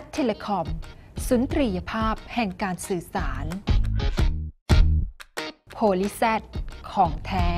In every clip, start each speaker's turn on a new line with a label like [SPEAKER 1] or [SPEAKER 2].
[SPEAKER 1] ทเทเลคอม สุนทรียภาพแห่งการสื่อสาร โพลิแซดของแท้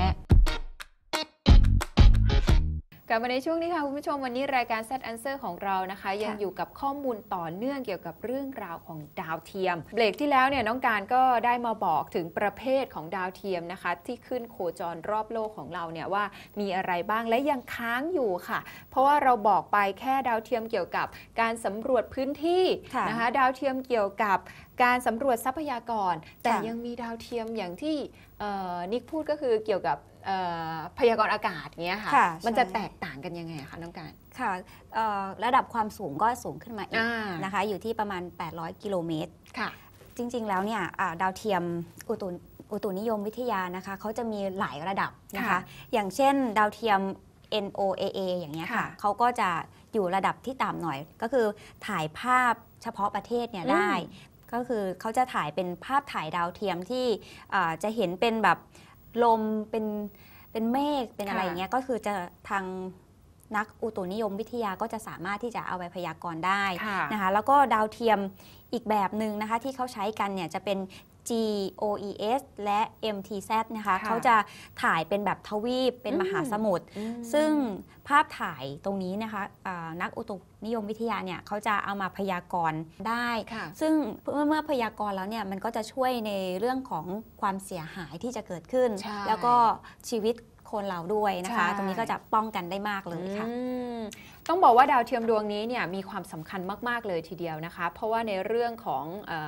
[SPEAKER 1] กลับมาในช่วงนี้ค่ะคุณผู้ชมวันนี้รายการ Set Answer ของเรานะคะ ยังอยู่กับข้อมูลต่อเนื่องเกี่ยวกับเรื่องราวของดาวเทียม เบรกที่แล้วเนี่ยน้องการก็ได้มาบอกถึงประเภทของดาวเทียมนะคะ ที่ขึ้นโคจรรอบโลกของเราเนี่ยว่ามีอะไรบ้างและยังค้างอยู่ค่ะ เพราะว่าเราบอกไปแค่ดาวเทียมเกี่ยวกับการสำรวจพื้นที่
[SPEAKER 2] ค่ะ
[SPEAKER 1] นะคะดาวเทียมเกี่ยวกับการสำรวจทรัพยากร แต่
[SPEAKER 2] ค่ะ
[SPEAKER 1] ยังมีดาวเทียมอย่างที่เอ่อนิกพูดก็คือเกี่ยวกับเอ่อ พยากรณ์อากาศเงี้ยค่ะ
[SPEAKER 2] ค่ะ
[SPEAKER 1] มันจะ
[SPEAKER 2] ใช่
[SPEAKER 1] แตกต่างกันยังไงอะคะน้องการ
[SPEAKER 2] ค่ะเอ่อระดับความสูงก็สูงขึ้นมาอีก
[SPEAKER 1] อ่า
[SPEAKER 2] นะคะ อยู่ที่ประมาณ 800 กิโลเมตร
[SPEAKER 1] ค่ะ
[SPEAKER 2] จริงๆ แล้วเนี่ยอ่าดาวเทียมอุตุอุตุนิยมวิทยานะคะเขาจะมีหลายระดับนะคะ
[SPEAKER 1] ค่ะ
[SPEAKER 2] อย่างเช่นดาวเทียม NOAA อย่างเงี้ยค่ะ
[SPEAKER 1] ค่ะ
[SPEAKER 2] เขาก็จะอยู่ระดับที่ต่ำหน่อย ก็คือถ่ายภาพเฉพาะประเทศเนี่ย
[SPEAKER 1] อืม
[SPEAKER 2] ได้ ก็คือเขาจะถ่ายเป็นภาพถ่ายดาวเทียมที่อ่าจะเห็นเป็นแบบ ลมเป็นเป็นเมฆเป็นอะไรอย่างเงี้ยก็คือจะทางนักอุตุนิยมวิทยาก็จะสามารถที่จะเอาไปพยากรณ์ได้
[SPEAKER 1] ค่ะ
[SPEAKER 2] นะคะแล้วก็ดาวเทียมอีกแบบหนึ่งนะคะที่เขาใช้กันเนี่ยจะเป็น GOES และ MTZ นะคะ
[SPEAKER 1] ค่ะ
[SPEAKER 2] เขาจะถ่ายเป็นแบบทวีปเป็น
[SPEAKER 1] อืม
[SPEAKER 2] มหาสมุทร
[SPEAKER 1] อืม
[SPEAKER 2] ซึ่งภาพถ่ายตรงนี้นะคะอ่านักอุตุนิยมวิทยาเนี่ยเขาจะเอามาพยากรณ์ได้
[SPEAKER 1] ค่ะ
[SPEAKER 2] ซึ่งเมื่อเมื่อพยากรณ์แล้วเนี่ยมันก็จะช่วยในเรื่องของความเสียหายที่จะเกิดขึ้น
[SPEAKER 1] ใช่
[SPEAKER 2] แล้วก็ชีวิตคนเราด้วยนะคะ
[SPEAKER 1] ใช่
[SPEAKER 2] ตรงนี้ก็จะป้องกันได้มากเลยค่ะ
[SPEAKER 1] อืมต้องบอกว่าดาวเทียมดวงนี้เนี่ยมีความสำคัญมาก ๆ เลยทีเดียวนะคะ เพราะว่าในเรื่องของเอ่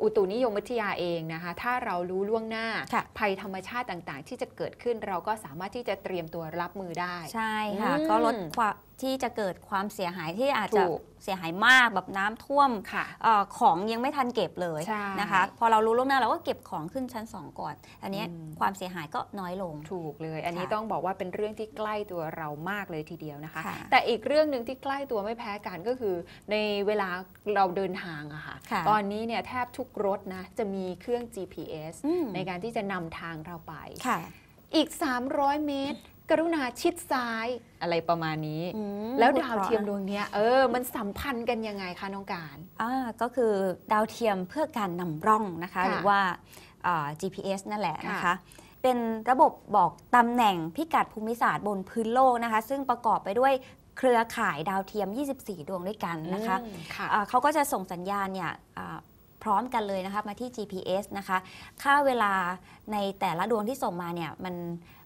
[SPEAKER 1] ออุตุนิยมวิทยาเองนะคะ ถ้าเรารู้ล่วงหน้า
[SPEAKER 2] ค่ะ
[SPEAKER 1] ภัยธรรมชาติต่างๆ ที่จะเกิดขึ้นเราก็สามารถที่จะเตรียมตัวรับมือได้
[SPEAKER 2] ใช่ค่ะ
[SPEAKER 1] อืม
[SPEAKER 2] ก็ลดความ ที่จะเกิดความเสียหายที่อาจจะ
[SPEAKER 1] ถูก
[SPEAKER 2] เสียหายมากแบบน้ำท่วม
[SPEAKER 1] ค่ะ
[SPEAKER 2] เออของยังไม่ทันเก็บเลย
[SPEAKER 1] ใช่
[SPEAKER 2] นะคะ พอเรารู้ล่วงหน้าเราก็เก็บของขึ้นชั้น 2 ก่อน อันเนี้ย
[SPEAKER 1] อืม
[SPEAKER 2] ความเสียหายก็น้อยลง
[SPEAKER 1] ถูกเลย อันนี้
[SPEAKER 2] ค่ะ
[SPEAKER 1] ต้องบอกว่าเป็นเรื่องที่ใกล้ตัวเรามากเลยทีเดียวนะคะ
[SPEAKER 2] ค่ะ
[SPEAKER 1] แต่อีกเรื่องหนึ่งที่ใกล้ตัวไม่แพ้กันก็คือ ในเวลาเราเดินทางอะค่ะ
[SPEAKER 2] ค่ะ
[SPEAKER 1] ตอนนี้เนี่ยแทบทุกรถนะจะมีเครื่อง GPS
[SPEAKER 2] อืม
[SPEAKER 1] ในการที่จะนำทางเราไป
[SPEAKER 2] ค่ะ
[SPEAKER 1] อีก 300 เมตร กรุณาชิดซ้ายอะไรประมาณนี้
[SPEAKER 2] อืม
[SPEAKER 1] แล้ว
[SPEAKER 2] พู
[SPEAKER 1] ดาวเทียมดวงเนี้ยเออ มันสัมพันธ์กันยังไงคะน้องการ
[SPEAKER 2] อ่าก็คือดาวเทียมเพื่อการนำร่องนะคะ
[SPEAKER 1] ค่ะ
[SPEAKER 2] หรือว่าอ่า GPS นั่นแหละนะ
[SPEAKER 1] ค่ะ
[SPEAKER 2] คะเป็นระบบบอกตำแหน่งพิกัดภูมิศาสตร์บนพื้นโลกนะคะ ซึ่งประกอบไปด้วยเครือข่ายดาวเทียม 24 ดวงด้วยกันนะคะ
[SPEAKER 1] อืมค่ะ
[SPEAKER 2] อ่าเขาก็จะส่งสัญญาณเนี่ยอ่า พร้อมกันเลยนะคะมาที่ GPS นะคะ ค่าเวลาในแต่ละดวงที่ส่งมาเนี่ยมัน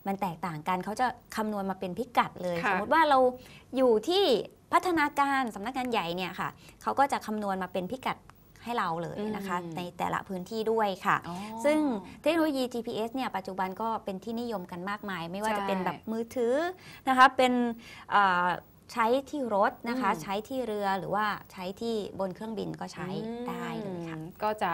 [SPEAKER 2] มันแตกต่างกันเขาจะคำนวณมาเป็นพิกัดเลย
[SPEAKER 1] ค่ะ
[SPEAKER 2] สมมติว่าเราอยู่ที่พัฒนาการสำนักงานใหญ่เนี่ยค่ะเขาก็จะคำนวณมาเป็นพิกัดให้เราเลยนะคะ
[SPEAKER 1] อืม
[SPEAKER 2] ในแต่ละพื้นที่ด้วยค่ะ
[SPEAKER 1] อ๋อ
[SPEAKER 2] ซึ่งเทคโนโลยี GPS เนี่ยปัจจุบันก็เป็นที่นิยมกันมากมาย ไม่ว่า
[SPEAKER 1] ใช่
[SPEAKER 2] จะเป็นแบบมือถือนะคะเป็นเอ่อ ใช้ที่รถนะคะ
[SPEAKER 1] อืม
[SPEAKER 2] ใช้ที่เรือหรือว่าใช้ที่บนเครื่องบินก็ใช้ได้เลยค่ะ
[SPEAKER 1] อืมก็จะ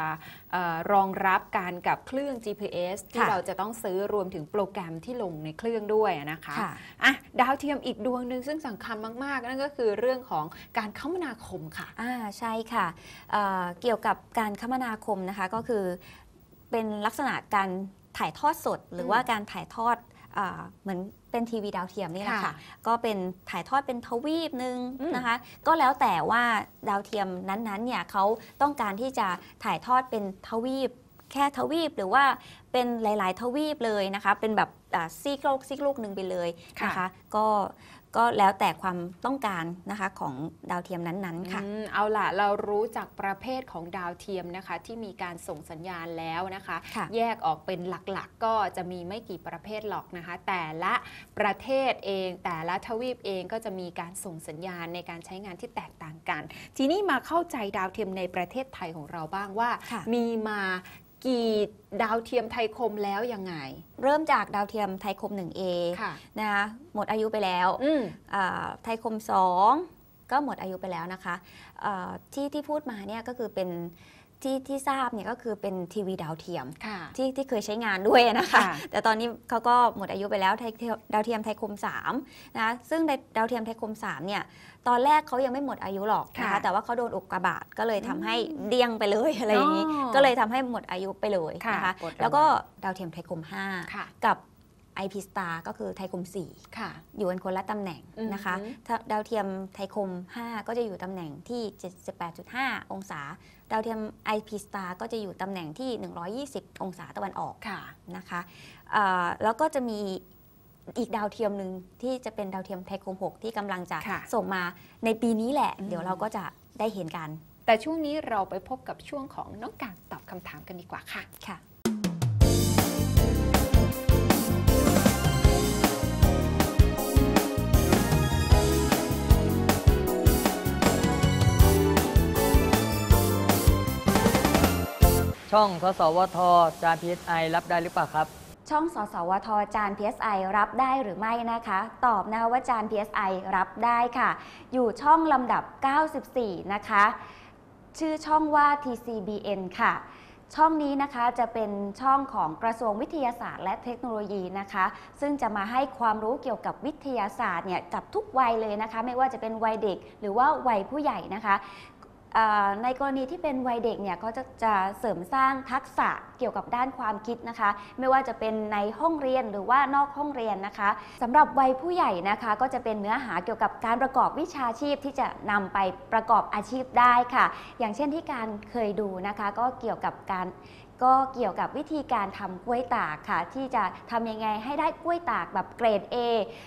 [SPEAKER 1] เอ่อรองรับการกับเครื่อง GPS ที่
[SPEAKER 2] ค่ะ
[SPEAKER 1] เราจะต้องซื้อรวมถึงโปรแกรมที่ลงในเครื่องด้วยนะคะ
[SPEAKER 2] ค่ะ
[SPEAKER 1] อะดาวเทียมอีกดวงหนึ่งซึ่งสำคัญมาก ๆ นั่นก็คือเรื่องของการคมนาคมค่ะ
[SPEAKER 2] อ่าใช่ค่ะเอ่อเกี่ยวกับการคมนาคมนะคะก็คือเป็นลักษณะการถ่ายทอดสด หรือว่าการถ่ายทอดอ่า เหมือนเป็นทีวีดาวเทียมนี่แหละ
[SPEAKER 1] ค่ะ
[SPEAKER 2] ค่ะก็เป็นถ่ายทอดเป็นทวีปหนึ่ง
[SPEAKER 1] อืม
[SPEAKER 2] นะคะ ก็แล้วแต่ว่าดาวเทียมนั้นๆเนี่ยเขาต้องการที่จะถ่ายทอดเป็นทวีปแค่ทวีปหรือว่าเป็นหลาย ๆ ทวีปเลยนะคะ เป็นแบบอ่าซีกโลกซีกโลกหนึ่งไปเลยนะคะ ก็ ก็แล้วแต่ความต้องการนะคะของดาวเทียมนั้นๆค่ะ
[SPEAKER 1] อืมเอาล่ะเรารู้จักประเภทของดาวเทียมนะคะ ที่มีการส่งสัญญาณแล้วนะคะ
[SPEAKER 2] ค่ะ
[SPEAKER 1] แยกออกเป็นหลักๆก็จะมีไม่กี่ประเภทหรอกนะคะ แต่ละประเทศเอง แต่ละทวีปเองก็จะมีการส่งสัญญาณในการใช้งานที่แตกต่างกัน ทีนี้มาเข้าใจดาวเทียมในประเทศไทยของเราบ้างว่า
[SPEAKER 2] ค่ะ
[SPEAKER 1] มีมา กี่ดาวเทียมไทยคมแล้วยังไง
[SPEAKER 2] เริ่มจากดาวเทียมไทยคม 1A
[SPEAKER 1] ค่ะ
[SPEAKER 2] นะคะหมดอายุไปแล้ว
[SPEAKER 1] อืม
[SPEAKER 2] อ่าไทยคม 2 ก็หมดอายุไปแล้วนะคะอ่าที่ที่พูดมาเนี่ยก็คือเป็น ที่ที่ทราบเนี่ยก็คือเป็นทีวีดาวเทียม
[SPEAKER 1] ค่ะ
[SPEAKER 2] ที่ที่เคยใช้งานด้วยนะคะ
[SPEAKER 1] ค่ะ
[SPEAKER 2] แต่ตอนนี้เขาก็หมดอายุไปแล้วไทยดาวเทียมไทยคม3นะซึ่งในดาวเทียมไทยคม3เนี่ยตอนแรกเขายังไม่หมดอายุหรอกนะคะ
[SPEAKER 1] ค่ะ
[SPEAKER 2] แต่ว่าเขาโดนอุกกาบาตก็เลยทำให้เดี้ยงไปเลยอะไรอย่างนี้
[SPEAKER 1] อ๋อ
[SPEAKER 2] ก็เลยทำให้หมดอายุไปเลย
[SPEAKER 1] ค่ะ
[SPEAKER 2] นะคะ
[SPEAKER 1] กดระวัง
[SPEAKER 2] แล้วก็ดาวเทียมไทยคม
[SPEAKER 1] ค่ะ
[SPEAKER 2] 5กับ IP Star ก็คือไทยคม
[SPEAKER 1] ค่ะ
[SPEAKER 2] 4อยู่กันคนละตำแหน่งนะคะ
[SPEAKER 1] อือฮึ
[SPEAKER 2] ถ้าดาวเทียมไทยคม 5 ก็จะอยู่ตำแหน่งที่ 78.5 องศา ดาวเทียม IP Star ก็จะอยู่ตำแหน่งที่ 120 องศาตะวันออก
[SPEAKER 1] ค่ะ
[SPEAKER 2] นะคะเอ่อแล้วก็จะมีอีกดาวเทียมหนึ่งที่จะเป็นดาวเทียมไทยคม 6 ที่กำลังจะ
[SPEAKER 1] ค่ะ
[SPEAKER 2] ส่งมาในปีนี้แหละ
[SPEAKER 1] อืม
[SPEAKER 2] เดี๋ยวเราก็จะได้เห็นกัน
[SPEAKER 1] แต่ช่วงนี้เราไปพบกับช่วงของน้องการตอบคำถามกันดีกว่าค่ะ
[SPEAKER 2] ค่ะ
[SPEAKER 3] ช่องสสวทจานพีเอสไอรับได้หรือเปล่าครับ
[SPEAKER 2] ช่องสสวทจาน PSI รับได้หรือไม่นะคะ ตอบนะว่าจาน PSI รับได้ค่ะ อยู่ช่องลำดับ 94 นะคะ ชื่อช่องว่า TCBN ค่ะช่องนี้นะคะจะเป็นช่องของกระทรวงวิทยาศาสตร์และเทคโนโลยีนะคะ ซึ่งจะมาให้ความรู้เกี่ยวกับวิทยาศาสตร์เนี่ยกับทุกวัยเลยนะคะ ไม่ว่าจะเป็นวัยเด็กหรือว่าวัยผู้ใหญ่นะคะ ในกรณีที่เป็นวัยเด็กเนี่ยก็จะจะเสริมสร้างทักษะเกี่ยวกับด้านความคิดนะคะ ไม่ว่าจะเป็นในห้องเรียนหรือว่านอกห้องเรียนนะคะสำหรับวัยผู้ใหญ่นะคะก็จะเป็นเนื้อหาเกี่ยวกับการประกอบวิชาชีพที่จะนำไปประกอบอาชีพได้ค่ะ อย่างเช่นที่การเคยดูนะคะ ก็เกี่ยวกับการ ก็เกี่ยวกับวิธีการทำกล้วยตากค่ะ ที่จะทำยังไงให้ได้กล้วยตากแบบเกรด A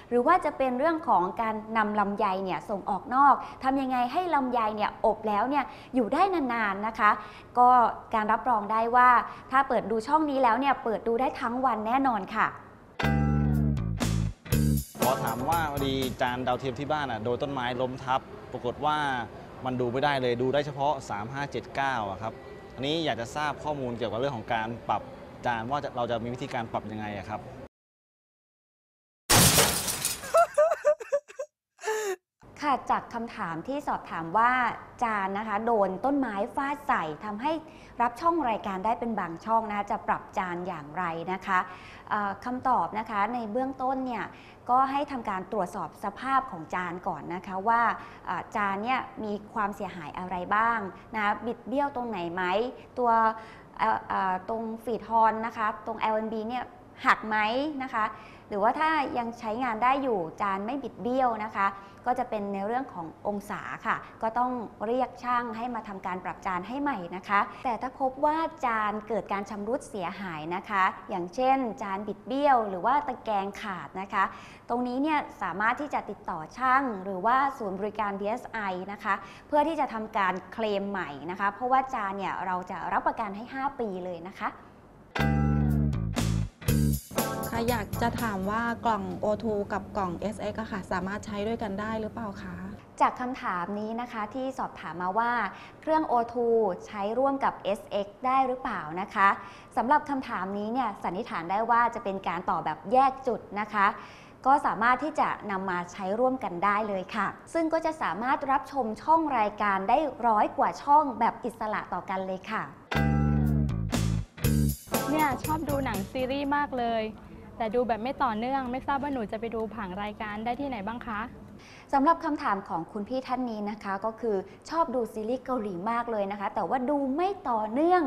[SPEAKER 2] หรือว่าจะเป็นเรื่องของการนำลำไยเนี่ยส่งออกนอกทำยังไงให้ลำไยเนี่ยอบแล้วเนี่ยอยู่ได้นานๆนะคะ ก็การรับรองได้ว่า ถ้าเปิดดูช่องนี้แล้วเนี่ยเปิดดูได้ทั้งวันแน่นอนค่ะ
[SPEAKER 4] ขอถามว่าพอดีจานดาวเทียมที่บ้านอะโดนต้นไม้ล้มทับ ปรากฏว่ามันดูไม่ได้เลยดูได้เฉพาะ 3579อะครับ อันนี้อยากจะทราบข้อมูลเกี่ยวกับเรื่องของการปรับจานว่าจะเราจะมีวิธีการปรับยังไงอะครับ
[SPEAKER 2] ค่ะจากคำถามที่สอบถามว่าจานนะคะโดนต้นไม้ฟาดใส่ทำให้รับช่องรายการได้เป็นบางช่องนะคะจะปรับจานอย่างไรนะคะคำตอบนะคะในเบื้องต้นเนี่ยก็ให้ทำการตรวจสอบสภาพของจานก่อนนะคะว่าจานเนี่ยมีความเสียหายอะไรบ้างนะบิดเบี้ยวตรงไหนไหมตัวตรงฟีดฮอนนะคะตรง L&B เนี่ย หักไหมนะคะ หรือว่าถ้ายังใช้งานได้อยู่จานไม่บิดเบี้ยวนะคะ ก็จะเป็นในเรื่องขององศาค่ะ ก็ต้องเรียกช่างให้มาทำการปรับจานให้ใหม่นะคะ แต่ถ้าพบว่าจานเกิดการชำรุดเสียหายนะคะ อย่างเช่น จานบิดเบี้ยว หรือว่าตะแกรงขาดนะคะ ตรงนี้เนี่ยสามารถที่จะติดต่อช่าง หรือว่าศูนย์บริการ DSI นะคะ เพื่อที่จะทำการเคลมใหม่นะคะ เพราะว่าจานเนี่ยเราจะรับประกันให้ 5 ปีเลยนะคะ
[SPEAKER 5] ค่ะอยากจะถามว่ากล่อง O2 กับกล่อง SX ค่ะ สามารถใช้ด้วยกันได้หรือเปล่าคะ
[SPEAKER 2] จากคำถามนี้นะคะที่สอบถามมาว่า เครื่อง O2 ใช้ร่วมกับ SX ได้หรือเปล่านะคะสำหรับคำถามนี้เนี่ยสันนิษฐานได้ว่าจะเป็นการต่อแบบแยกจุดนะคะ ก็สามารถที่จะนำมาใช้ร่วมกันได้เลยค่ะ ซึ่งก็จะสามารถรับชมช่องรายการได้ร้อยกว่าช่องแบบอิสระต่อกันเลยค่ะ
[SPEAKER 6] ชอบดูหนังซีรีส์มากเลย แต่ดูแบบไม่ต่อเนื่อง ไม่ทราบว่าหนูจะไปดูผังรายการได้ที่ไหนบ้างคะ
[SPEAKER 2] สำหรับคำถามของคุณพี่ท่านนี้นะคะก็คือชอบดูซีรีส์เกาหลีมากเลยนะคะ แต่ว่าดูไม่ต่อเนื่อง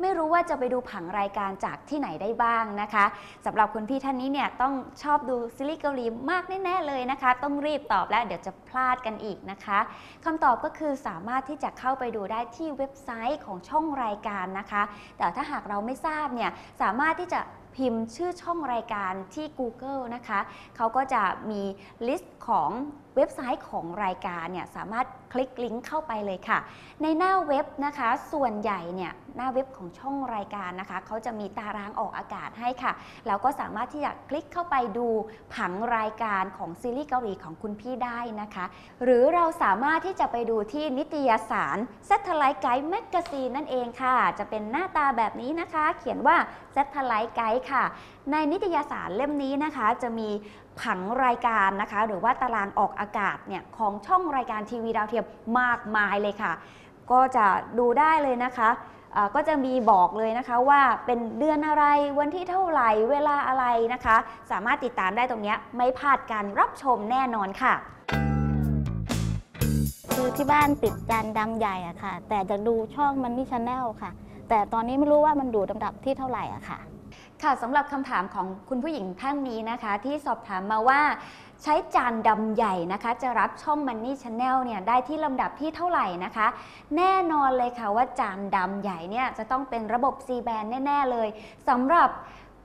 [SPEAKER 2] ไม่รู้ว่าจะไปดูผังรายการจากที่ไหนได้บ้างนะคะสำหรับคุณพี่ท่านนี้เนี่ยต้องชอบดูซีรีส์เกาหลีมากแน่ๆเลยนะคะ ต้องรีบตอบแล้วเดี๋ยวจะพลาดกันอีกนะคะคำตอบก็คือสามารถที่จะเข้าไปดูได้ที่เว็บไซต์ของช่องรายการนะคะ แต่ถ้าหากเราไม่ทราบเนี่ยสามารถที่จะพิมพ์ชื่อช่องรายการที่ Google นะคะเขาก็จะมีลิสต์ของ เว็บไซต์ของรายการเนี่ยสามารถ คลิกลิงก์เข้าไปเลยค่ะ ในหน้าเว็บนะคะ ส่วนใหญ่เนี่ยหน้าเว็บของช่องรายการนะคะเขาจะมีตารางออกอากาศให้ค่ะแล้วก็สามารถที่จะคลิกเข้าไปดูผังรายการของซีรีส์เกาหลีของคุณพี่ได้นะคะ หรือเราสามารถที่จะไปดูที่นิตยสาร Satellite Guide Magazine นั่นเองค่ะ จะเป็นหน้าตาแบบนี้นะคะ เขียนว่า Satellite Guide ค่ะ ในนิตยสารเล่มนี้นะคะ จะมีผังรายการนะคะ หรือว่าตารางออกอากาศเนี่ยของช่องรายการทีวีดาวเทียมมากมายเลยค่ะ ก็จะดูได้เลยนะคะก็จะมีบอกเลยนะคะว่าเป็นเดือนอะไรวันที่เท่าไหร่เวลาอะไรนะคะ สามารถติดตามได้ตรงนี้ไม่พลาดการรับชมแน่นอนค่ะ
[SPEAKER 7] คือที่บ้านติดจานดำใหญ่อะค่ะ แต่จะดูช่องมันนี่ชาแนลค่ะ แต่ตอนนี้ไม่รู้ว่ามันดูลำดับที่เท่าไหร่อะค่ะ
[SPEAKER 2] ค่ะสำหรับคำถามของคุณผู้หญิงท่านนี้นะคะ ที่สอบถามมาว่า ใช้จานดำใหญ่นะคะ จะรับช่อง Money Channel เนี่ยได้ที่ลำดับที่เท่าไหร่นะคะ แน่นอนเลยค่ะว่าจานดำใหญ่เนี่ยจะต้องเป็นระบบ C band แน่ ๆ เลยสำหรับ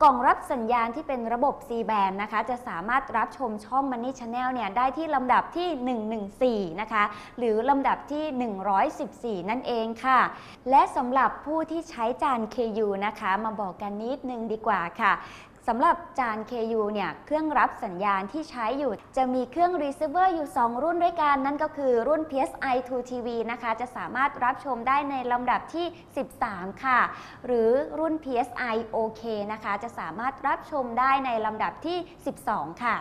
[SPEAKER 2] กล่องรับสัญญาณที่เป็นระบบ C band นะคะ จะสามารถรับชมช่อง Money Channel เนี่ยได้ที่ลำดับที่ 114 นะคะ หรือลำดับที่ 114 นั่นเองค่ะ และสำหรับผู้ที่ใช้จาน KU นะคะ มาบอกกันนิดนึงดีกว่าค่ะ สำหรับจาน KU เนี่ยเครื่องรับสัญญาณที่ใช้อยู่ จะมีเครื่อง receiver อยู่ 2 รุ่นด้วยกัน นั่นก็คือรุ่น PSI 2 TV นะคะ จะสามารถรับชมได้ในลำดับที่ 13 ค่ะ หรือรุ่น PSI OK นะคะ จะสามารถรับชมได้ในลำดับที่ 12 ค่ะ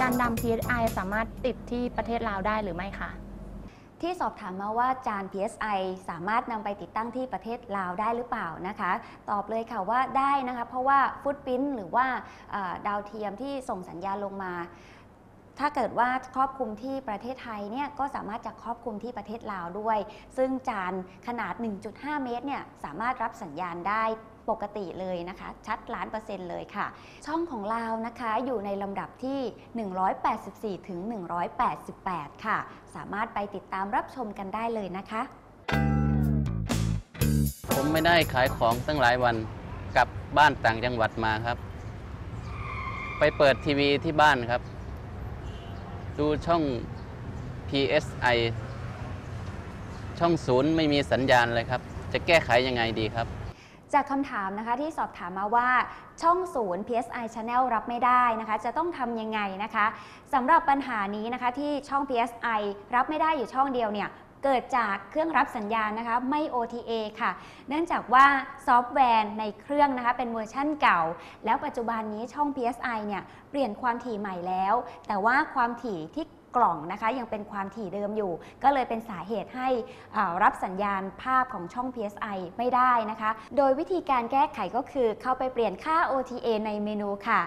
[SPEAKER 8] จานดำ PSI สามารถติดที่ประเทศลาวได้หรือไม่คะ
[SPEAKER 2] ที่สอบถามมาว่าจาน PSI สามารถนำไปติดตั้งที่ประเทศลาวได้หรือเปล่านะคะ ตอบเลยค่ะว่าได้นะคะ เพราะว่าฟุตพิ้นหรือว่าดาวเทียมที่ส่งสัญญาณลงมา ถ้าเกิดว่าครอบคลุมที่ประเทศไทยเนี่ยก็สามารถจะครอบคลุมที่ประเทศลาวด้วย ซึ่งจานขนาด 1.5 เมตรเนี่ยสามารถรับสัญญาณได้ ปกติเลยนะคะ ชัดล้านเปอร์เซ็นต์เลยค่ะ ช่องของลานะคะอยู่ในลำดับที่ 184 ถึง 188 ค่ะ สามารถไปติดตามรับชมกันได้เลยนะคะ
[SPEAKER 9] ผมไม่ได้ขายของตั้งหลายวันกลับบ้านต่างจังหวัดมาครับ ไปเปิดทีวีที่บ้านครับ ดูช่อง PSI ช่องศูนย์ไม่มีสัญญาณเลยครับ จะแก้ไขยังไงดีครับ
[SPEAKER 2] จากคำถามนะคะที่สอบถามมาว่าช่องศูนย์ PSI Channel รับไม่ได้นะคะ จะต้องทำยังไงนะคะสำหรับปัญหานี้นะคะที่ช่อง PSI รับไม่ได้อยู่ช่องเดียวเนี่ยเกิดจากเครื่องรับสัญญาณนะคะไม่ OTA ค่ะ เนื่องจากว่าซอฟต์แวร์ในเครื่องนะคะเป็นเวอร์ชั่นเก่า แล้วปัจจุบันนี้ช่อง PSI เนี่ยเปลี่ยนความถี่ใหม่แล้ว แต่ว่าความถี่ที่ กล่องนะคะยังเป็นความถี่เดิมอยู่ ก็เลยเป็นสาเหตุให้รับสัญญาณภาพของช่อง PSI ไม่ได้นะคะ โดยวิธีการแก้ไขก็คือเข้าไปเปลี่ยนค่า OTA ในเมนูค่ะ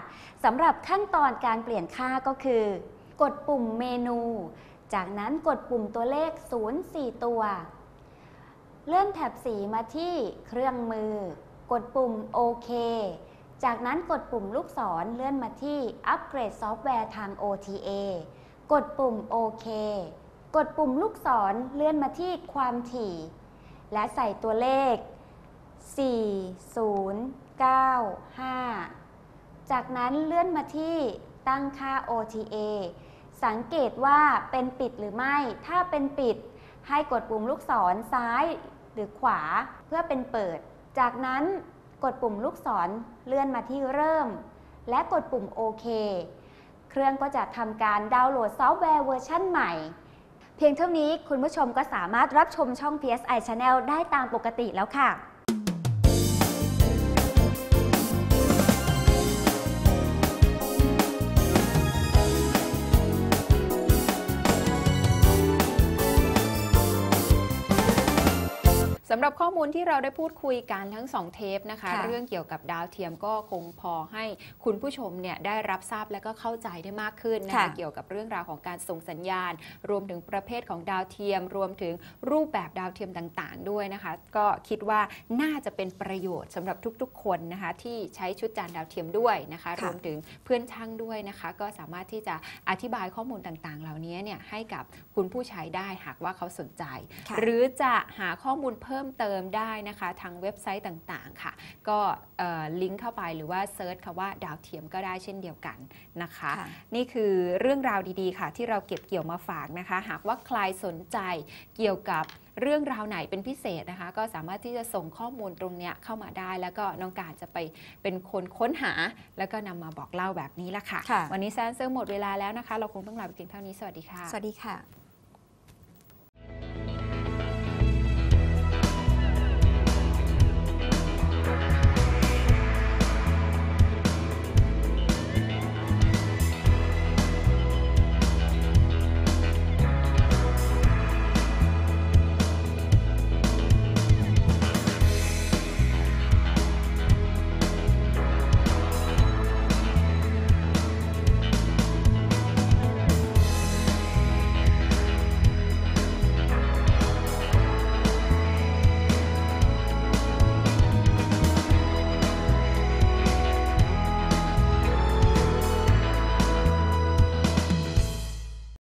[SPEAKER 2] สำหรับขั้นตอนการเปลี่ยนค่าก็คือ กดปุ่มเมนู จากนั้นกดปุ่มตัวเลข 0 4 ตัว เลื่อนแถบสีมาที่เครื่องมือ กดปุ่มโอเคจากนั้นกดปุ่มลูกศรเลื่อนมาที่อัปเกรดซอฟต์แวร์ทาง OTA กดปุ่มโอเค กดปุ่มลูกศรเลื่อนมาที่ความถี่ และใส่ตัวเลข 4095 จากนั้นเลื่อนมาที่ตั้งค่า OTA สังเกตว่าเป็นปิดหรือไม่ ถ้าเป็นปิด ให้กดปุ่มลูกศรซ้ายหรือขวาเพื่อเป็นเปิด จากนั้นกดปุ่มลูกศรเลื่อนมาที่เริ่ม และกดปุ่มโอเค เครื่องก็จะทำการดาวน์โหลดซอฟต์แวร์เวอร์ชันใหม่ เพียงเท่านี้คุณผู้ชมก็สามารถรับชมช่อง PSI Channel ได้ตามปกติแล้วค่ะ
[SPEAKER 1] สำหรับข้อมูลที่เราได้พูดคุยกันทั้ง 2 เทปนะคะ
[SPEAKER 2] ค่ะ
[SPEAKER 1] เรื่องเกี่ยวกับดาวเทียมก็คงพอให้คุณผู้ชมเนี่ยได้รับทราบและก็เข้าใจได้มากขึ้นนะคะ
[SPEAKER 2] ค่ะ
[SPEAKER 1] เกี่ยวกับเรื่องราวของการส่งสัญญาณ รวมถึงประเภทของดาวเทียม รวมถึงรูปแบบดาวเทียมต่างๆ ด้วยนะคะ ก็คิดว่าน่าจะเป็นประโยชน์สำหรับทุกๆ คนนะคะที่ใช้ชุดจานดาวเทียมด้วยนะคะ
[SPEAKER 2] ค่ะ
[SPEAKER 1] รวมถึงเพื่อนช่างด้วยนะคะ ก็สามารถที่จะอธิบายข้อมูลต่างๆ เหล่านี้เนี่ยให้กับคุณผู้ใช้ได้หากว่าเขาสนใจ
[SPEAKER 2] ค่ะ
[SPEAKER 1] หรือจะหาข้อมูลเพิ่มเติมได้นะคะ ทางเว็บไซต์ต่างๆค่ะ ก็เอ่อลิงก์เข้าไปหรือว่าเซิร์ชคำว่าดาวเทียมก็ได้เช่นเดียวกันนะคะ
[SPEAKER 2] ค่ะ
[SPEAKER 1] นี่คือเรื่องราวดีๆค่ะ ที่เราเก็บเกี่ยวมาฝากนะคะ หากว่าใครสนใจเกี่ยวกับเรื่องราวไหนเป็นพิเศษนะคะ ก็สามารถที่จะส่งข้อมูลตรงเนี้ยเข้ามาได้ แล้วก็น้องการจะไปเป็นคนค้นหา แล้วก็นำมาบอกเล่าแบบนี้ละค่ะ
[SPEAKER 2] ค่ะ
[SPEAKER 1] วันนี้แซนเซอร์หมดเวลาแล้วนะคะ เราคงต้องลาไปเพียงเท่านี้สวัสดีค่ะ
[SPEAKER 2] สวัสดีค่ะ